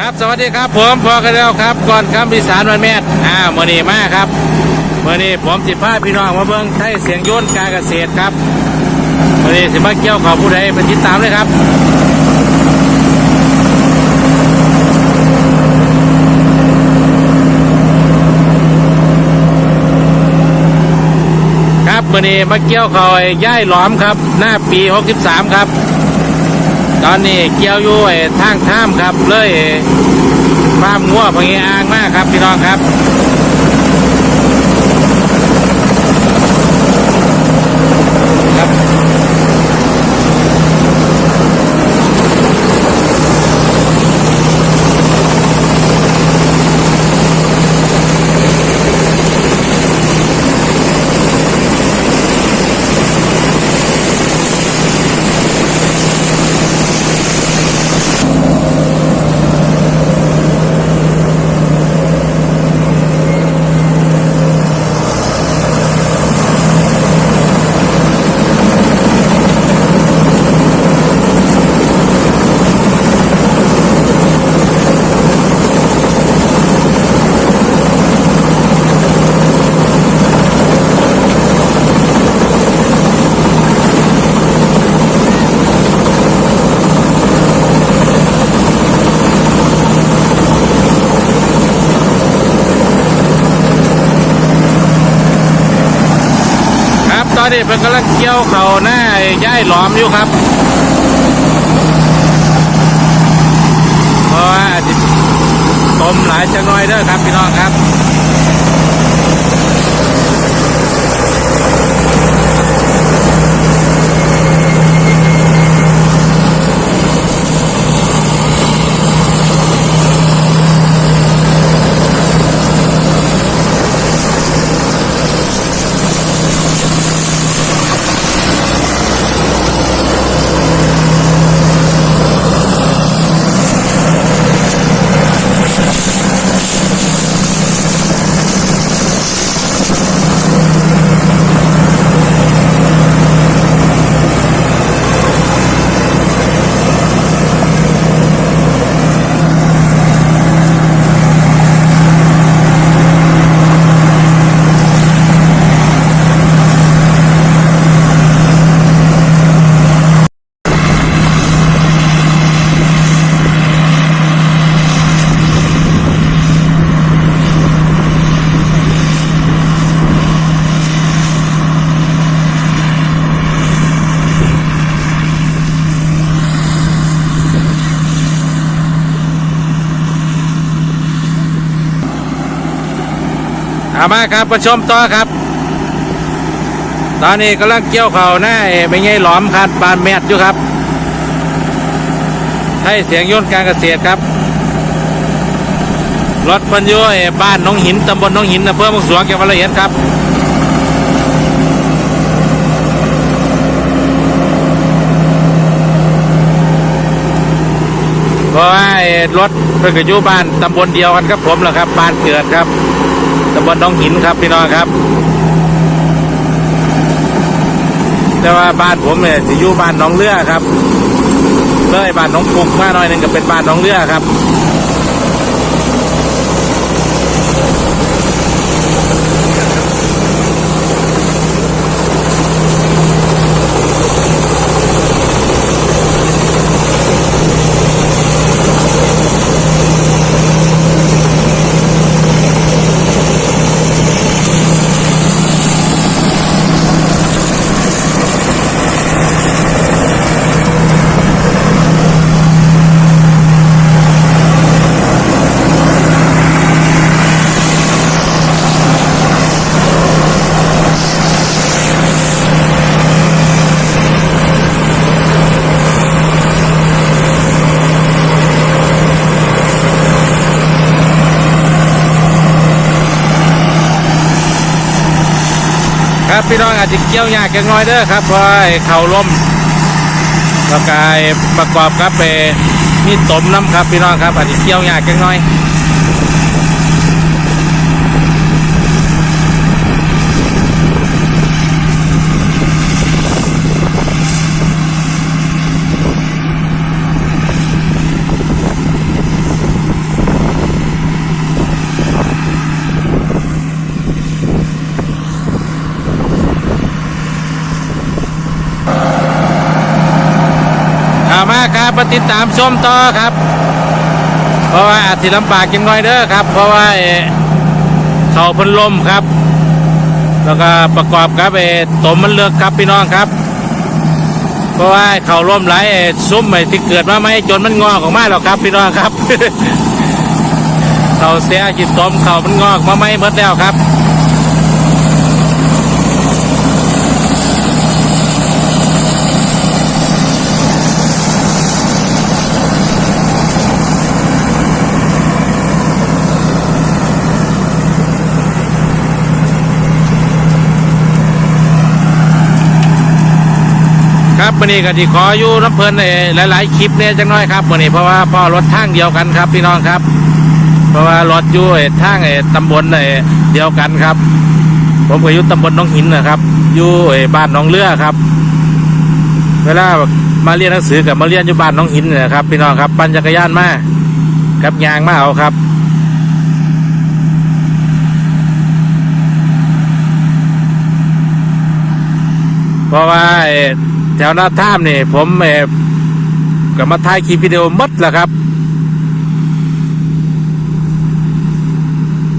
ครับสวัสดีครับผมพอกันแล้วครับก่อนคำพิสารวันแม่อ่าเมื่อนี้มาครับมื่อนี้ผมสิพาพี่น้องมาเบิ่งไทยเสียงโยนการเกษตรครับมื่อนี้สิมาเกี่ยวกับผู้ใดไปติดตามเลยครับครับมื่อนี้มาเกี่ยวขอ้ย่ายหลอมครับ หน้าปี 63 ครับ ตอนนี้เกี่ยวอยู่ทางท่ามครับเลยฟาร์มงัวพงีอ่างมากครับพี่น้องครับ นี้เป็นกำลังเกี่ยวเขาหน้าไอ้ย่ายหลอมอยู่ครับ เพราะว่าต้มหลายจังน้อยเด้อครับพี่น้องครับ เอามาครับประชมต่อครับ ตอนนี้กำลังเกี่ยวเข่าหน้าไอ้ไม่ไงหลอมคัดปานแมดอยู่ครับ ให้เสียงโยนการเกษตรครับ รถบรรยุไอ้บ้านน้องหินตำบลน้องหินอำเภอมืองสวงจังหวัดละเอียดครับเพราะว่ารถเพิ่งจะอยู่บ้านตำบลเดียวกันครับผมแหละครับบ้านเกิดครับ ตำบลหน้องหินครับพี่น้องครับ แต่ว่าบ้านผมเนี่ยจะอยู่บ้านหน้องเลือครับเลยบ้านหน้องปุกมาหน่อยหนึ่งก็เป็นบ้านหน้องเลือครับ จะเกี่ยวยากจังน้อยเด้อครับเพราะไอ้เข่าล้มแล้วกายประกอบครับไปมีตมน้ำครับพี่น้องครับอาจจะเกี่ยวยากจังน้อย ค ครับ มาติดตามชมต่อครับ เพราะว่าอาจสิลำบากจังน้อยเด้อครับ เพราะว่าเอ่อเขาพันลมครับ แล้วก็ประกอบกับเอตมมันเลือกครับพี่น้องครับ เพราะว่าเขาร่มไหลเอซุ้มไอ้ที่เกิดมาไม่จนมันงอกออกมาหรอกครับพี่น้องครับเขาเสียจิตตมเขามันงอกมาไม่หมดแล้วครับ วันนี้ก็ที่ขออยู่น้ำเพลินเอ่อหลาย ๆ คลิปเนี่ยจังน้อยครับวันนี้เพราะว่าพ่อรถทางเดียวกันครับ พี่น้องครับ เพราะว่ารถอยู่ทางเอ่อตำบลเอ่อเดียวกันครับ ผมก็อยู่ตำบลน้องหินนะครับอยู่เอ่อบ้านน้องเลือครับ เวลามาเรียนหนังสือกับมาเรียนอยู่บ้านน้องหินนยครับ พี่น้องครับปั่นจักรยานมากับยางมาเอาครับเพราะว่า ถวหน้าถ้ำนี่ผมเอ่อก็มาถ่ายคลิปวิดีโอหมดแล้วครับ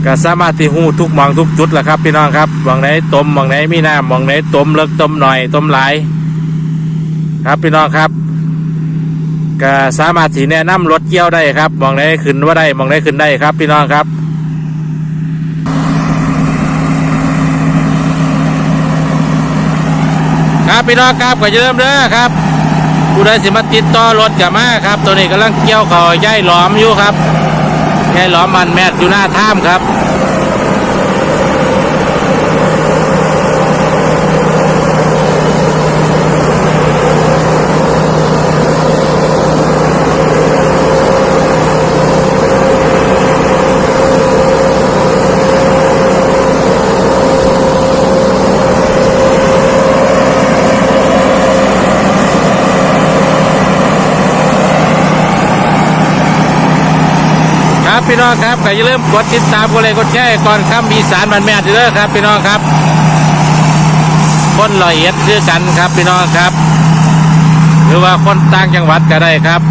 ก็สามารถที่หูทุกมองทุกจุดแหละครับ พี่น้องครับมองไหนต้มมองไหนมีน้ำมองไหนต้มเลิกต้มหน่อยต้มหลายครับพี่น้องครับก็สามารถสีแนะนำรถเกี่ยวได้ครับมองไหนขึ้นว่าได้มองไหนขึ้นได้ครับ พี่น้องครับ ครับ พี่น้องครับก็จะเริ่าลืมเด้อครับผู้ใดสิมาติดต่อรถกับมาครับ ตัวนี้กำลังเกี่ยวเขาย่ายหลอมอยู่ครับย่ายหลอมมันแมทอยู่หน้าถ้ำครับ น้องครับก็อย่าลืมกดติดตามกดไลค์กดแชร์ก่อนคำอีสานมันแม่เด้อครับพี่น้องครับ คนละเอียดคือกันครับพี่น้องครับ หรือว่าคนต่างจังหวัดก็ได้ครับ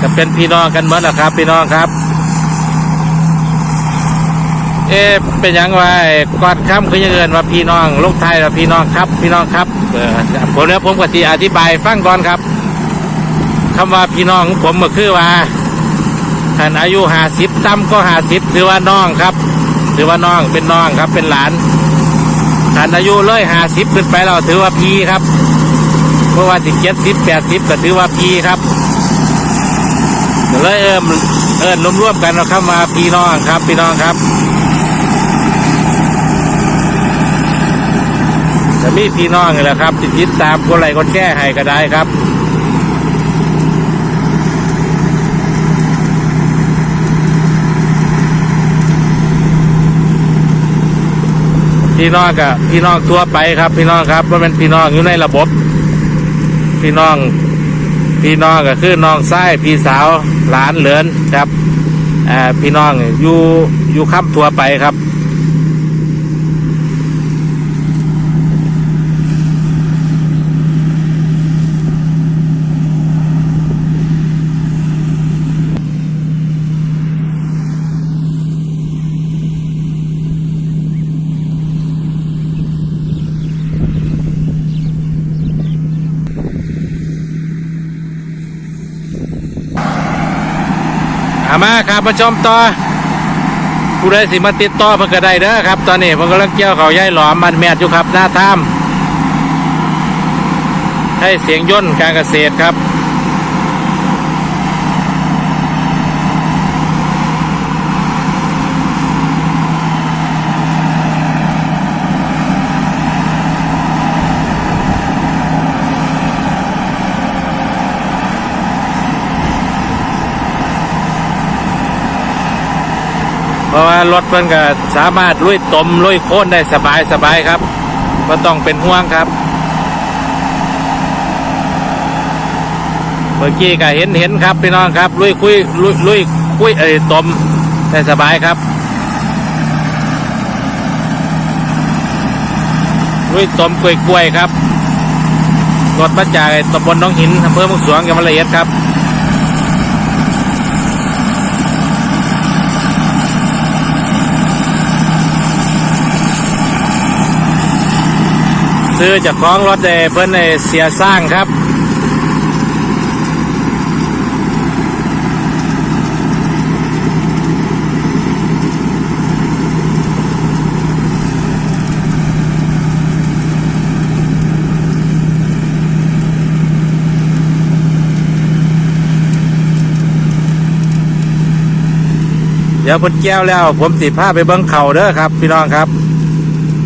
ก็เป็นพี่น้องกันเหมือนละครับ พี่น้องครับ เอ๊เป็นยังว่าไอ้ก่อนคำคือยังเงินว่าพี่น้องลูกไทยว่าพี่น้องครับ พี่น้องครับผมเนี้ยผมกตีอธิบายฟังก่อนครับคำว่าพี่น้องของผมก็คือว่า ท่านอายุห้าสิบต่ำก็ห้าสิบถือว่าน้องครับ ถือว่าน้องเป็นน้องครับเป็นหลานท่านอายุเลยห้าสิบขึ้นไปเราถือว่าพี่ครับเพราะว่าสิเจ็ดสิบแปดสิบก็ถือว่าพี่ครับเลยเอิมเอิญรวมๆกันเราเข้ามาพี่น้องครับพี่น้องครับจะมีพี่น้องนี่แหละครับติดติดตามคนไรคนแก้ให้ก็ได้ครับ พี่น้องกับพี่น้องทั่วไปครับ พี่น้องครับว่าเป็นพี่น้องอยู่ในระบบ พี่น้อง พี่น้องก็คือน้องไส้พี่สาวหลานเหลือนครับพี่น้องอยู่อยู่ค้ำทั่วไปครับ อามาครับมาชมต่อผู้ใดสิมาติดต่อเพิ่นก็ได้เด้อครับ ตอนนี้เพิ่นกำลังเกี่ยวเขาวย่ายหลอมมันแมดอยู่ครับหน้าถ้ำให้เสียงย่นการเกษตรครับ ราะว่ารถเพิ่นก็สามารถลุยตมลุยโค่นได้สบายสบายครับไม่ต้องเป็นห่วงครับ เมื่อกี้ก็เห็นเห็นครับพี่น้องครับลุยคุยลุยลุยคุยเอ้ยตมได้สบายครับลุยตมกล้วยกล้วยครับรถมาจากตำบลน้องหินอำเภอมุกสวงจังหวัดละเอียดครับ ซื้อจากของรถเอเพิ่นเอเสียสร้างครับเดี๋ยวพิ่นแก้วแล้ว ผมสิพาไปเบิ้งเข่าเด้อครับ พี่น้องครับ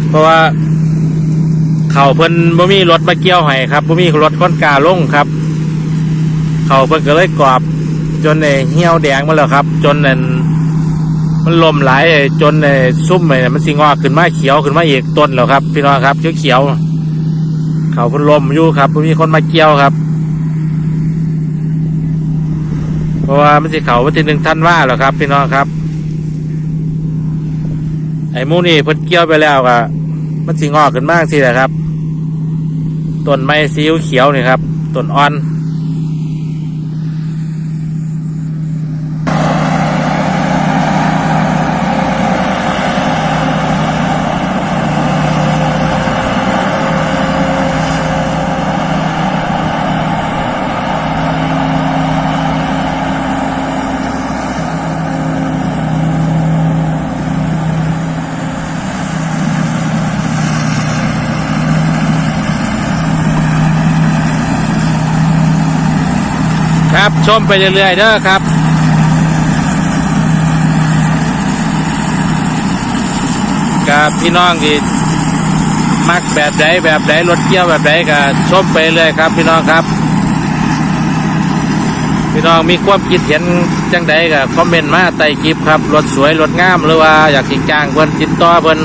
เพราะว่า เข่าเพิ่นบ่มีรถมาเกี่ยวให้ครับบ่มีรถค้นกาลงครับ เข่าเพิ่นก็เลยกรอบ จนเอ่อเหี่ยวแดงมาแล้วครับ จนนั่นมันลมไหลายเอ่อจนเอ่อซุ่มเอ่อมันสิงอกขึ้นมาเขียวขึ้นมาอีกต้นแล้วครับ พี่น้องครับเขียวเขียวเข่าเพิ่นลมอยู่ครับบ่มีคนมาเกี่ยวครับ เพราะว่ามันสิเข่าวันที่หนึ่งท่านว่าแล้วครับ พี่น้องครับ ไอ้หมูนี่เพิ่นเกี่ยวไปแล้วก็มันสิงอกขึ้นมากสิแหละครับ ต้นไม้สีเขียวนี่ครับต้นอ่อน ชมไปเรื่อยๆเด้อครับกับพี่น้องที่มักแบบใดแบบใดรถเกี่ยวแบบใดก็ชมไปเรื่อยครับ พี่น้องครับ พี่น้องมีความคิดเห็นจังใดก็คอมเมนต์มาใต้คลิปครับรถสวยรถงามหรือว่าอยากสิจ้างเพิ่นติดต่อเพิ่น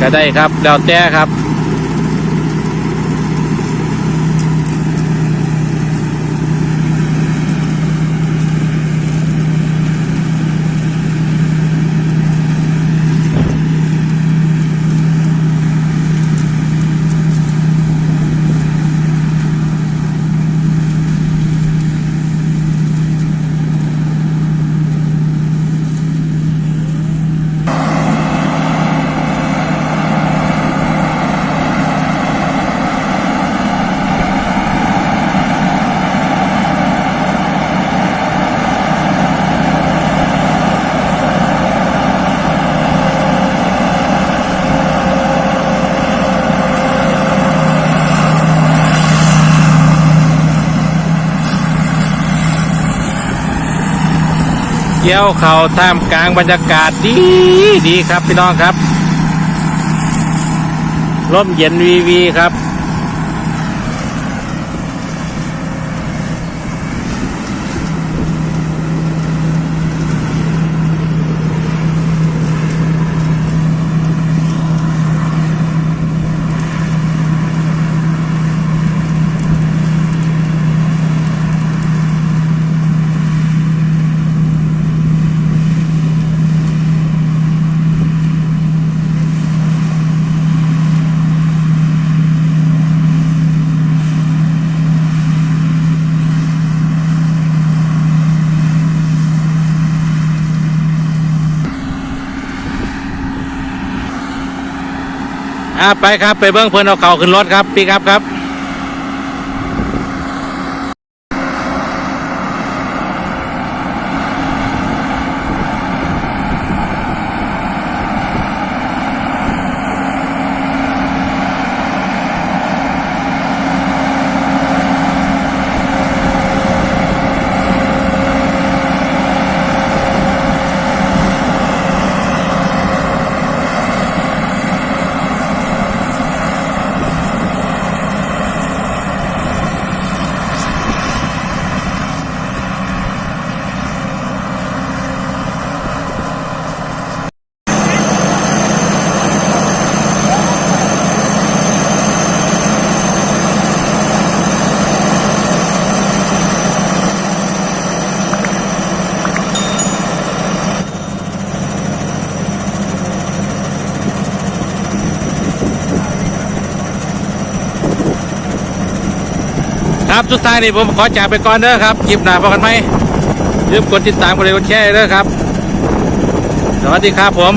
ก็ได้ครับแล้วแต่ครับ คี้ยวเขาท่ามกลางบรรยากาศดีดีครับพี่น้องครับร่มเย็นวีวีครับ อ่าไปครับไปเบิ้งเพิ่นเอาเข่าขึ้นรถครับพี่ครับครับ ครับสุดท้ายนี่ผมขอจากไปก่อนเด้อครับคลิปหน้าพอกันไหมยืมกดติดตามกดไลค์กดแชร์เด้อครับ สวัสดีครับผม